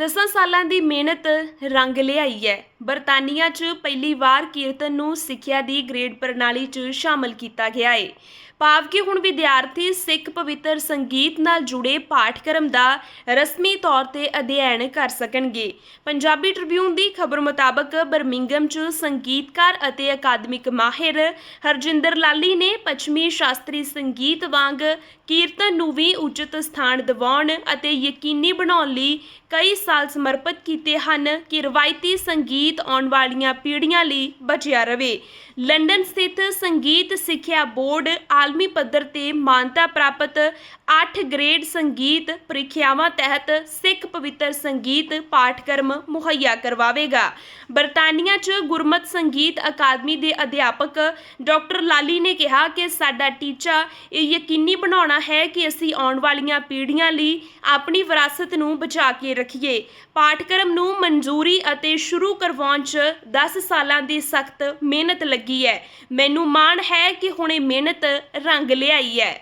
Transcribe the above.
ਦਸਾਂ ਸਾਲਾਂ ਦੀ ਮਿਹਨਤ ਰੰਗ ਲਿਆਈ ਹੈ। ਬਰਤਾਨੀਆ 'ਚ ਪਹਿਲੀ ਵਾਰ ਕੀਰਤਨ ਨੂੰ ਸਿੱਖਿਆ ਦੀ ਗ੍ਰੇਡ ਪ੍ਰਣਾਲੀ 'ਚ ਸ਼ਾਮਲ ਕੀਤਾ ਗਿਆ ਹੈ ਭਾਵ ਕਿ ਹੁਣ ਵਿਦਿਆਰਥੀ ਸਿੱਖ ਪਵਿੱਤਰ ਸੰਗੀਤ ਨਾਲ ਜੁੜੇ ਪਾਠਕ੍ਰਮ ਦਾ ਰਸਮੀ ਤੌਰ ਤੇ ਅਧਿਐਨ ਕਰ ਸਕਣਗੇ। ਪੰਜਾਬੀ ਟ੍ਰਿਬਿਊਨ ਦੀ ਖਬਰ ਮੁਤਾਬਕ ਬਰਮਿੰਗਮ 'ਚ ਸੰਗੀਤਕਾਰ ਅਤੇ ਅਕਾਦਮਿਕ ਮਾਹਿਰ ਹਰਜਿੰਦਰ ਲਾਲੀ ਨੇ ਪੱਛਮੀ ਸ਼ਾਸਤਰੀ ਸੰਗੀਤ ਵਾਂਗ ਕੀਰਤਨ ਨੂੰ ਵੀ ਉਚਿਤ ਸਥਾਨ ਦਿਵਾਉਣ ਅਤੇ ਯਕੀਨੀ ਬਣਾਉਣ ਲਈ ਕਈ ਸਾਲ ਸਮਰਪਿਤ ਕੀਤੇ ਹਨ ਕਿ ਰਵਾਇਤੀ ਸੰਗੀਤ ਆਉਣ ਵਾਲੀਆਂ ਪੀੜ੍ਹੀਆਂ ਲਈ ਬਚਿਆ ਰਵੇ। ਲੰਡਨ ਸਥਿਤ ਸੰਗੀਤ ਸਿੱਖਿਆ ਬੋਰਡ ਆਲਮੀ ਪੱਧਰ ਤੇ ਮਾਨਤਾ ਪ੍ਰਾਪਤ 8 ਗ੍ਰੇਡ ਸੰਗੀਤ ਪ੍ਰੀਖਿਆਵਾਂ ਤਹਿਤ ਸਿੱਖ ਪਵਿੱਤਰ ਸੰਗੀਤ ਪਾਠਕ੍ਰਮ ਮੁਹੱਈਆ ਕਰਵਾਵੇਗਾ। ਬਰਤਾਨੀਆ 'ਚ ਗੁਰਮਤ ਸੰਗੀਤ ਅਕਾਦਮੀ ਦੇ ਅਧਿਆਪਕ ਡਾਕਟਰ ਲਾਲੀ ਨੇ ਕਿਹਾ ਕਿ ਸਾਡਾ ਟੀਚਾ ਇਹ ਯਕੀਨੀ ਬਣਾਉਣਾ ਹੈ ਕਿ ਅਸੀਂ ਆਉਣ ਵਾਲੀਆਂ ਪੀੜ੍ਹੀਆਂ ਲਈ ਆਪਣੀ ਵਿਰਾਸਤ ਨੂੰ ਬਚਾ ਕੇ ਰੱਖੀਏ। ਪਾਠਕ੍ਰਮ ਨੂੰ ਮਨਜ਼ੂਰੀ ਅਤੇ ਸ਼ੁਰੂ ਕਰਵਾਉਣ 'ਚ 10 ਸਾਲਾਂ ਦੀ ਸਖਤ ਮਿਹਨਤ ਲੱਗੀ ਹੈ। ਮੈਨੂੰ ਮਾਣ ਹੈ ਕਿ ਹੁਣੇ ਮਿਹਨਤ ਰੰਗ ਲਿਆਈ ਹੈ।